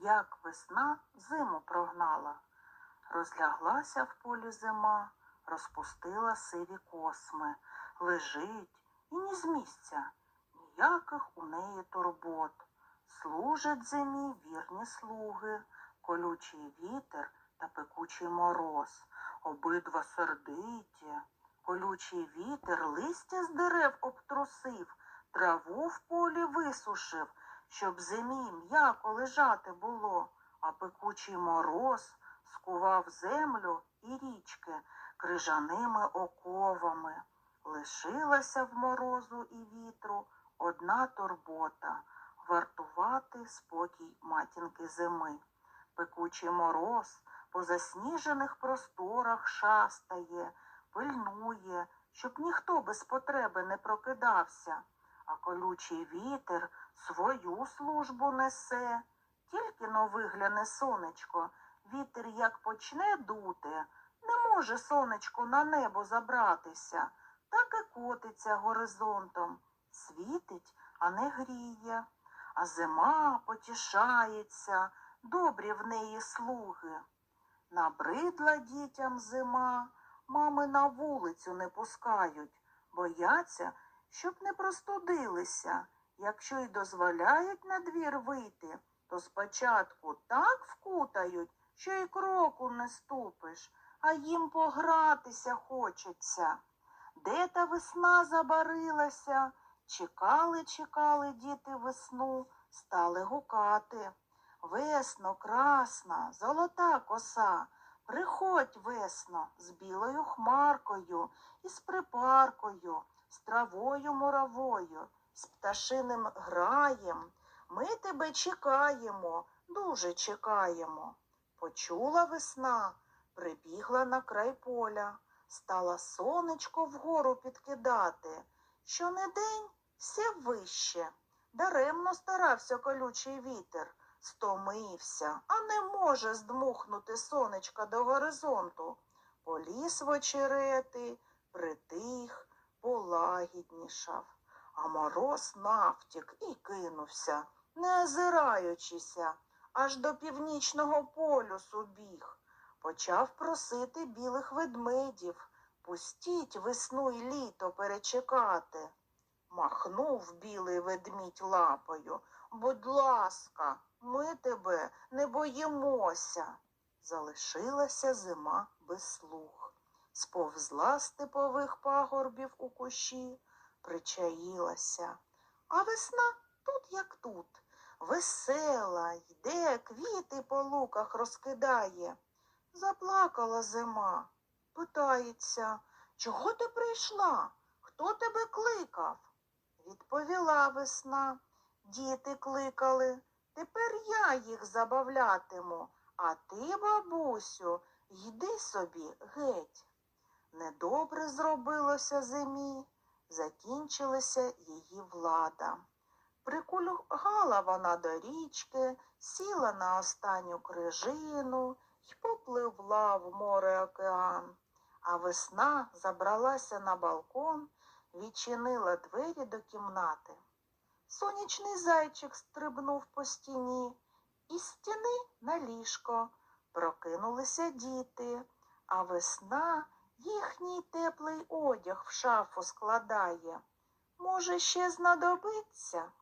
як весна зиму прогнала. Розляглася в полі зима, розпустила сиві косми, лежить і ні з місця, ніяких у неї турбот. Служать зимі вірні слуги, колючий вітер та пекучий мороз, обидва сердиті. Колючий вітер листя з дерев обтрусив, траву в полі висушив, щоб зимі м'яко лежати було, а пекучий мороз скував землю і річки крижаними оковами. Лишилася в морозу і вітру одна турбота вартувати спокій матінки зими. Пекучий мороз по засніжених просторах шастає, пильнує, щоб ніхто без потреби не прокидався, а колючий вітер свою службу несе. Тільки но вигляне сонечко, вітер як почне дути, не може сонечко на небо забратися, так і котиться горизонтом, світить, а не гріє. А зима потішається, добрі в неї слуги. Набридла дітям зима, мами на вулицю не пускають, бояться, щоб не простудилися. Якщо й дозволяють на двір вийти, то спочатку так вкутають, що й кроку не ступиш, а їм погратися хочеться. Де та весна забарилася? Чекали, чекали діти весну, стали гукати. Весно, красна, золота коса, приходь весно з білою хмаркою, із припаркою, з травою муравою, з пташиним граєм. Ми тебе чекаємо, дуже чекаємо. Почула весна, прибігла на край поля, стала сонечко вгору підкидати. Що не день, все вище. Даремно старався колючий вітер, стомився, а не може здмухнути сонечка до горизонту. Поліз в очерети, притих, полагіднішав. А мороз навтік і кинувся, не озираючися, аж до північного полюсу біг. Почав просити білих ведмедів, пустіть весну й літо перечекати. Махнув білий ведмідь лапою. Будь ласка, ми тебе не боїмося. Залишилася зима без слуг. Сповзла степових пагорбів у кущі, причаїлася. А весна тут як тут. Весела, йде, квіти по луках розкидає. Заплакала зима, питається, чого ти прийшла? Хто тебе кликав? Відповіла весна. Діти кликали. Тепер я їх забавлятиму, а ти, бабусю, йди собі геть. Недобре зробилося зимі, закінчилася її влада. Прикульгала вона до річки, сіла на останню крижину й попливла в море океан. А весна забралася на балкон, відчинила двері до кімнати. Сонячний зайчик стрибнув по стіні, із стіни на ліжко прокинулися діти, а весна їхній теплий одяг в шафу складає. Може, ще знадобиться?